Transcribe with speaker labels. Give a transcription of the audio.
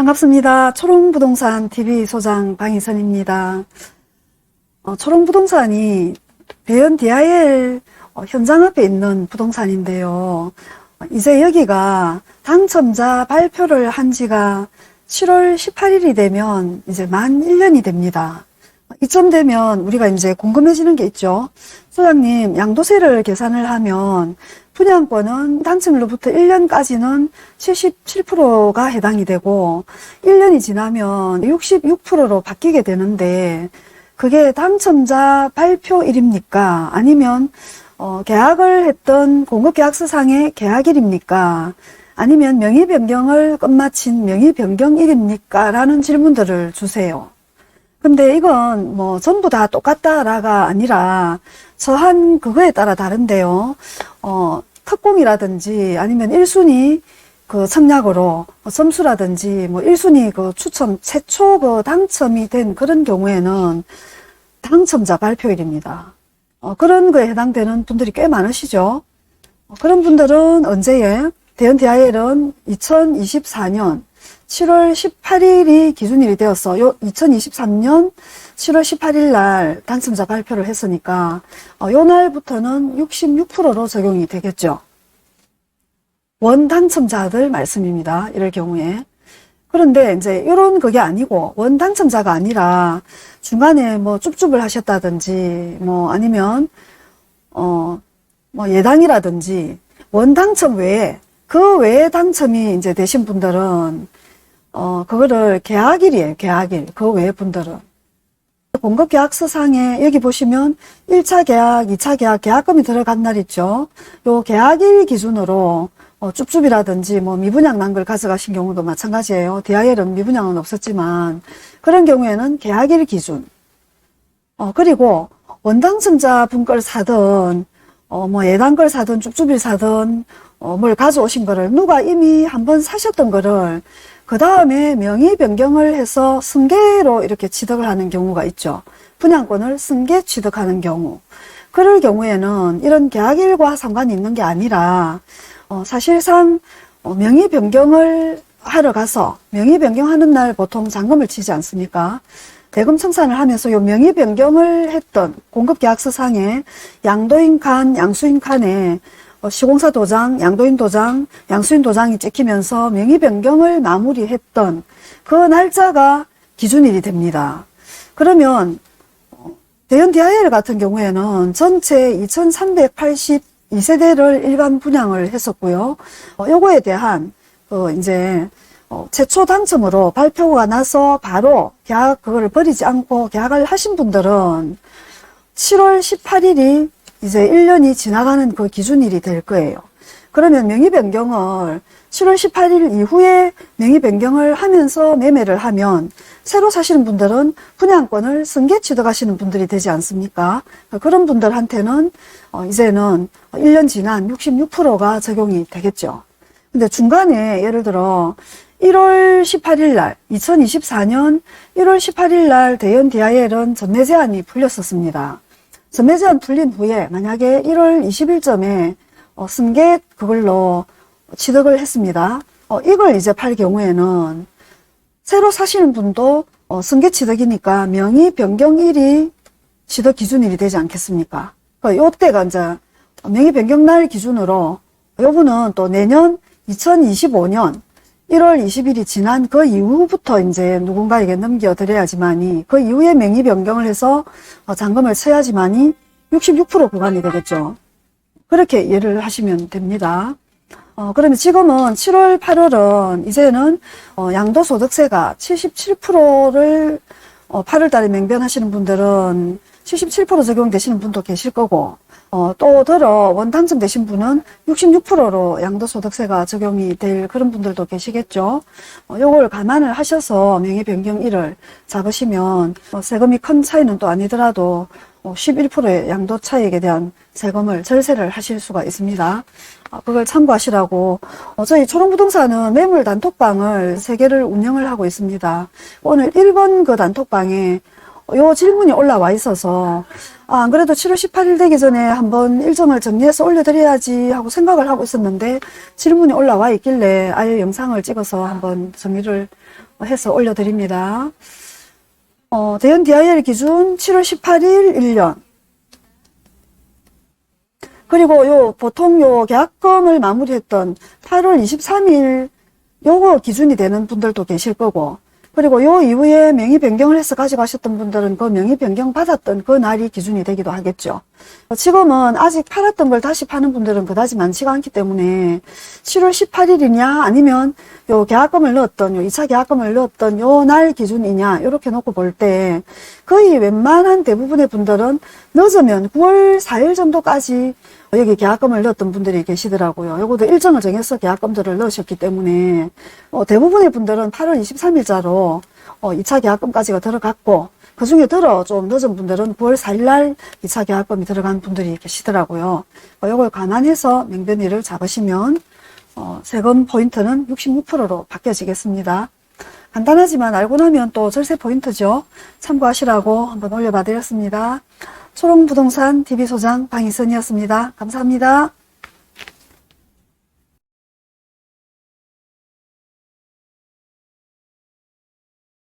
Speaker 1: 반갑습니다. 초롱부동산 TV 소장 방희선입니다. 어, 초롱부동산이 대연 DIL 어, 현장 앞에 있는 부동산인데요. 어, 이제 여기가 당첨자 발표를 한 지가 7월 18일이 되면 이제 만 1년이 됩니다. 이쯤 되면 우리가 이제 궁금해지는 게 있죠. 소장님, 양도세를 계산을 하면 분양권은 당첨일로부터 1년까지는 77%가 해당이 되고 1년이 지나면 66%로 바뀌게 되는데 그게 당첨자 발표일입니까? 아니면 어, 계약을 했던 공급계약서상의 계약일입니까? 아니면 명의 변경을 끝마친 명의 변경일입니까? 라는 질문들을 주세요. 근데 이건 뭐 전부 다 똑같다라가 아니라 저한 그거에 따라 다른데요. 어, 특공이라든지 아니면 1순위 그 청약으로 뭐 점수라든지 뭐 1순위 그 추첨 최초 그 당첨이 된 그런 경우에는 당첨자 발표일입니다. 어, 그런 거에 해당되는 분들이 꽤 많으시죠. 어, 그런 분들은 언제에 대연 DIL은 2024년 7월 18일이 기준일이 되었어. 요 2023년 7월 18일 날 당첨자 발표를 했으니까 어, 요 날부터는 66%로 적용이 되겠죠. 원 당첨자들 말씀입니다. 이럴 경우에. 그런데 이제 이런 그게 아니고 원 당첨자가 아니라 중간에 뭐 쭈쭈를 하셨다든지 뭐 아니면 어 뭐 예당이라든지 원 당첨 외에 그 외에 당첨이 이제 되신 분들은 어 그거를 계약일이에요. 계약일. 그 외의 분들은 공급 계약서상에 여기 보시면 1차 계약, 2차 계약, 계약금이 들어간 날 있죠. 요 계약일 기준으로 어, 쭈쭈비라든지 뭐 미분양 난 걸 가져가신 경우도 마찬가지예요. DIL은 미분양은 없었지만 그런 경우에는 계약일 기준. 어, 그리고 원당첨자 분걸 사든 어, 뭐 예단 걸 사든 쭈쭈비를 사든 어, 뭘 가져오신 거를 누가 이미 한번 사셨던 거를 그 다음에 명의 변경을 해서 승계로 이렇게 취득을 하는 경우가 있죠. 분양권을 승계 취득하는 경우. 그럴 경우에는 이런 계약일과 상관이 있는 게 아니라 어, 사실상 어, 명의 변경을 하러 가서 명의 변경하는 날 보통 잔금을 치지 않습니까? 대금 청산을 하면서 요 명의 변경을 했던 공급 계약서상에 양도인 칸, 양수인 칸에 어, 시공사 도장, 양도인 도장, 양수인 도장이 찍히면서 명의 변경을 마무리했던 그 날짜가 기준일이 됩니다. 그러면 어, 대연 DIL 같은 경우에는 전체 2382세대를 일반 분양을 했었고요. 어, 요거에 대한 어, 이제 어, 최초 당첨으로 발표가 나서 바로 계약 그거를 버리지 않고 계약을 하신 분들은 7월 18일이 이제 1년이 지나가는 그 기준일이 될 거예요. 그러면 명의 변경을 7월 18일 이후에 명의 변경을 하면서 매매를 하면 새로 사시는 분들은 분양권을 승계 취득하시는 분들이 되지 않습니까? 그런 분들한테는 어, 이제는 1년 지난 66%가 적용이 되겠죠. 근데 중간에 예를 들어 1월 18일 날 2024년 1월 18일 날 대연 DIL은 전매 제한이 풀렸었습니다. 전매 제한 풀린 후에 만약에 1월 20일점에 어, 승계 그걸로 취득을 했습니다. 어, 이걸 이제 팔 경우에는 새로 사시는 분도 어, 승계 취득이니까 명의 변경일이 취득 기준일이 되지 않겠습니까? 그 요때가 이제 명의 변경 날 기준으로 요분은 또 내년 2025년 1월 20일이 지난 그 이후부터 이제 누군가에게 넘겨드려야지만이 그 이후에 명의 변경을 해서 어, 잔금을 쳐야지만이 66% 구간이 되겠죠. 그렇게 이해를 하시면 됩니다. 어, 그러면 지금은 7월, 8월은 이제는 어, 양도소득세가 77%를 어, 8월 달에 맹변하시는 분들은 77% 적용되시는 분도 계실 거고 어, 또 들어 원 당첨 되신 분은 66%로 양도소득세가 적용이 될 그런 분들도 계시겠죠. 어, 요걸 감안을 하셔서 명의 변경일을 잡으시면 어, 세금이 큰 차이는 또 아니더라도 어, 11%의 양도 차익에 대한 세금을 절세를 하실 수가 있습니다. 어, 그걸 참고하시라고 어, 저희 초롱부동산은 매물 단톡방을 세개를 운영을 하고 있습니다. 오늘 1번 그 단톡방에 요 질문이 올라와 있어서 아, 안 그래도 7월 18일 되기 전에 한번 일정을 정리해서 올려드려야지 하고 생각을 하고 있었는데 질문이 올라와 있길래 아예 영상을 찍어서 한번 정리를 해서 올려드립니다. 어, 대연 DIL 기준 7월 18일 1년. 그리고 요 보통 요 계약금을 마무리했던 8월 23일 요거 기준이 되는 분들도 계실 거고 그리고 요 이후에 명의 변경을 해서 가져가셨던 분들은 그 명의 변경 받았던 그 날이 기준이 되기도 하겠죠. 어, 지금은 아직 팔았던 걸 다시 파는 분들은 그다지 많지가 않기 때문에 7월 18일이냐 아니면 요 계약금을 넣었던 요 2차 계약금을 넣었던 요 날 기준이냐 이렇게 놓고 볼 때 거의 웬만한 대부분의 분들은 늦으면 9월 4일 정도까지 여기 계약금을 넣었던 분들이 계시더라고요. 요것도 일정을 정해서 계약금들을 넣으셨기 때문에 어, 대부분의 분들은 8월 23일자로 어, 2차 계약금까지가 들어갔고 그 중에 들어 좀 늦은 분들은 9월 4일날 2차 계약금이 들어간 분들이 계시더라고요. 어, 요걸 감안해서 명변이를 잡으시면 어, 세금 포인트는 66%로 바뀌어지겠습니다. 간단하지만 알고 나면 또 절세 포인트죠. 참고하시라고 한번 올려봐 드렸습니다. 초롱부동산 TV소장 방희선이었습니다. 감사합니다.